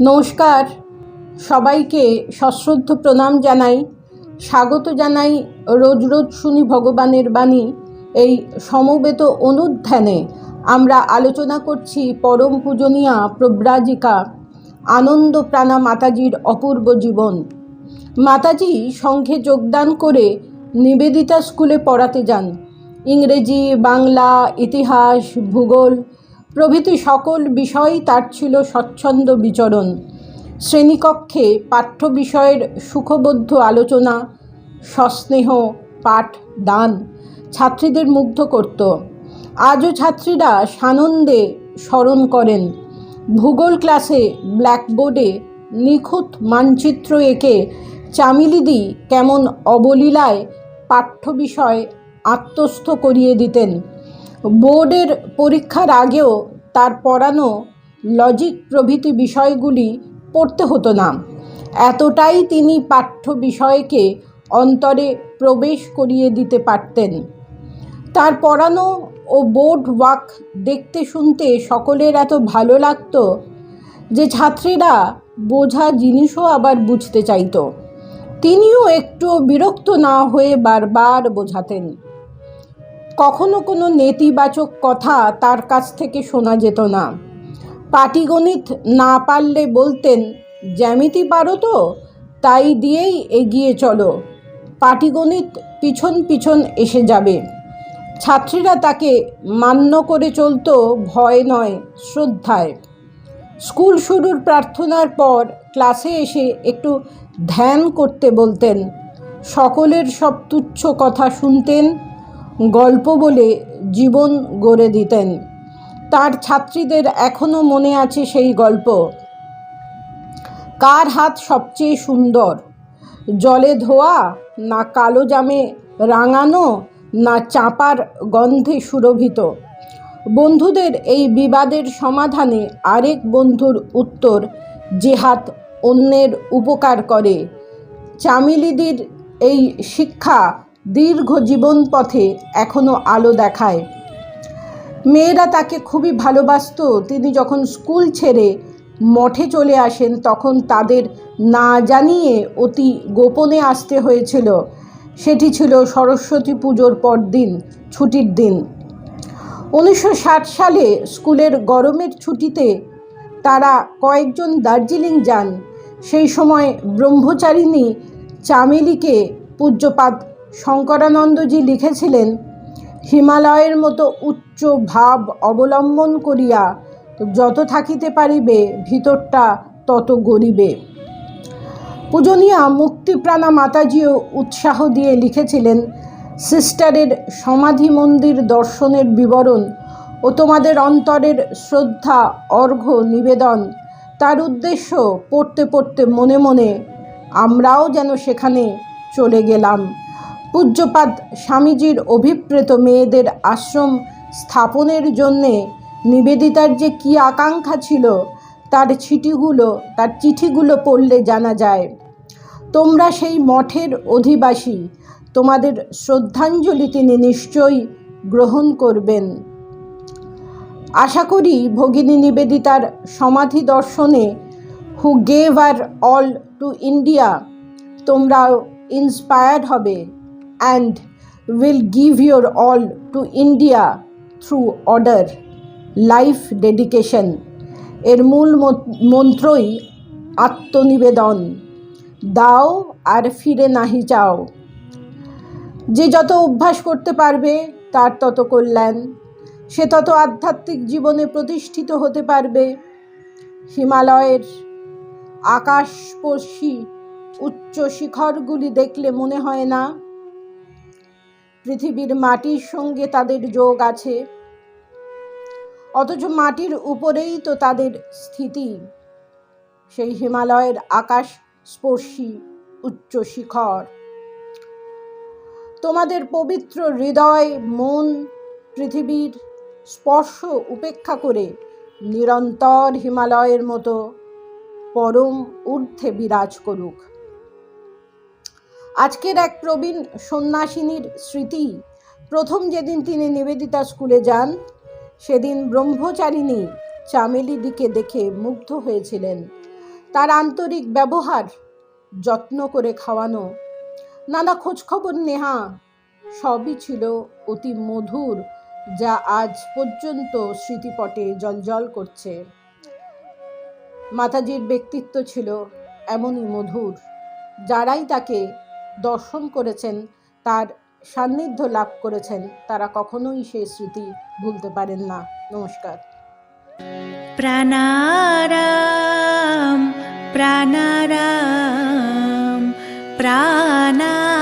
নমস্কার। সবাইকে সশ্রদ্ধ প্রণাম জানাই। স্বাগত জানাই রোজ রোজ শুনি ভগবানের বাণী। এই সমবেত অনুধ্যানে আমরা আলোচনা করছি পরম পূজনীয়া প্রব্রাজিকা, আনন্দ প্রাণা মাতাজির অপূর্ব জীবন। মাতাজি সংঘে যোগদান করে নিবেদিতা স্কুলে পড়াতে যান। ইংরেজি, বাংলা, ইতিহাস, ভূগোল প্রভৃতি সকল বিষয় তার ছিল স্বচ্ছন্দ বিচরণ। শ্রেণীকক্ষে পাঠ্য বিষয়ের সুখবদ্ধ আলোচনা, সস্নেহ, পাঠ, দান ছাত্রীদের মুগ্ধ করত। আজও ছাত্রীরা সানন্দে স্মরণ করেন। ভূগোল ক্লাসে ব্ল্যাকবোর্ডে নিখুঁত মানচিত্র এঁকে চামিলিদি কেমন অবলীলায় পাঠ্য বিষয় আত্মস্থ করিয়ে দিতেন। বোর্ডের পরীক্ষার আগেও তার পড়ানো লজিক প্রভৃতি বিষয়গুলি পড়তে হতো না। এতটাই তিনি পাঠ্য বিষয়কে অন্তরে প্রবেশ করিয়ে দিতে পারতেন। তার পড়ানো ও বোর্ড ওয়াক দেখতে শুনতে সকলের এত ভালো লাগতো যে ছাত্রীরা বোঝা জিনিসও আবার বুঝতে চাইত। তিনিও একটু বিরক্ত না হয়ে বারবার বোঝাতেন। কখনো কোনো নেতিবাচক কথা তার কাছ থেকে শোনা যেত না। পাটিগণিত না পারলে বলতেন, জ্যামিতি পারো তো, তাই দিয়েই এগিয়ে চলো। পাটিগণিত পিছন পিছন এসে যাবে। ছাত্রীরা তাকে মান্য করে চলতো ভয় নয়, শ্রদ্ধায়। স্কুল শুরুর প্রার্থনার পর ক্লাসে এসে একটু ধ্যান করতে বলতেন। সকলের সব তুচ্ছ কথা শুনতেন গল্প বলে জীবন গড়ে দিতেন। তার ছাত্রীদের এখনও মনে আছে সেই গল্প। কার হাত সবচেয়ে সুন্দর? জলে ধোয়া না কালো জামে রাঙানো না চাপার গন্ধে সুরভিত? বন্ধুদের এই বিবাদের সমাধানে আরেক বন্ধুর উত্তর যে হাত অন্যের উপকার করে। চামিলিদির এই শিক্ষা দীর্ঘ জীবন পথে এখনও আলো দেখায়। মেয়েরা তাকে খুবই ভালোবাসত। তিনি যখন স্কুল ছেড়ে মঠে চলে আসেন, তখন তাদের না জানিয়ে অতি গোপনে আসতে হয়েছিল। সেটি ছিল সরস্বতী পুজোর পর দিন ছুটির দিন। উনিশশো ষাট সালে স্কুলের গরমের ছুটিতে তারা কয়েকজন দার্জিলিং যান। সেই সময় ব্রহ্মচারিণী চামেলিকে পূজ্যপাদ শঙ্করানন্দজি লিখেছিলেন, হিমালয়ের মতো উচ্চ ভাব অবলম্বন করিয়া যত থাকিতে পারিবে, ভিতরটা তত গরিবে পূজনীয়া মুক্তিপ্রাণা মাতাজিও উৎসাহ দিয়ে লিখেছিলেন, সিস্টারের সমাধি মন্দির দর্শনের বিবরণ ও তোমাদের অন্তরের শ্রদ্ধা, অর্ঘ্য, নিবেদন, তার উদ্দেশ্য পড়তে পড়তে মনে মনে আমরাও যেন সেখানে চলে গেলাম। পূজ্যপাদ স্বামীজির অভিপ্রেত মেয়েদের আশ্রম স্থাপনের জন্যে নিবেদিতার যে কী আকাঙ্ক্ষা ছিল, তার চিঠিগুলো তার চিঠিগুলো পড়লে জানা যায়। তোমরা সেই মঠের অধিবাসী, তোমাদের শ্রদ্ধাঞ্জলি তিনি নিশ্চয়ই গ্রহণ করবেন। আশা করি ভগিনী নিবেদিতার সমাধি দর্শনে who gave her all to India তোমরাও ইন্সপায়ার্ড হবে। And will give your all to India through order life dedication এর মূল মন্ত্রই আত্মনিবেদন। দাও আর ফিরে নাহি চাও। যে যত অভ্যাস করতে পারবে, তার তত কল্যাণ। সে তত আধ্যাত্মিক জীবনে প্রতিষ্ঠিত হতে পারবে। হিমালয়ের আকাশস্পর্শী উচ্চ শিখরগুলি দেখলে মনে হয় না পৃথিবীর মাটির সঙ্গে তাদের যোগ আছে। অথচ মাটির উপরেই তো তাদের স্থিতি। সেই হিমালয়ের আকাশ স্পর্শী উচ্চ শিখর। তোমাদের পবিত্র হৃদয়, মন, পৃথিবীর স্পর্শ উপেক্ষা করে নিরন্তর হিমালয়ের মতো পরম ঊর্ধ্বে বিরাজ করুক। আজকের এক প্রবীণ সন্ন্যাসিনীর স্মৃতি। প্রথম যেদিন তিনি নিবেদিতা স্কুলে যান, সেদিন ব্রহ্মচারিণী চামেলি দিকে দেখে মুগ্ধ হয়েছিলেন। তার আন্তরিক ব্যবহার, যত্ন করে খাওয়ানো, নানা খোঁজখবর নেহা সবই ছিল অতি মধুর, যা আজ পর্যন্ত স্মৃতিপটে জলজল করছে। মাতাজির ব্যক্তিত্ব ছিল এমনই মধুর, যারাই তাকে দর্শন করেছেন, তার সান্নিধ্য লাভ করেছেন, তারা কখনোই সেই স্মৃতি ভুলতে পারেন না। নমস্কার। প্রাণারাম প্রাণারাম প্রাণা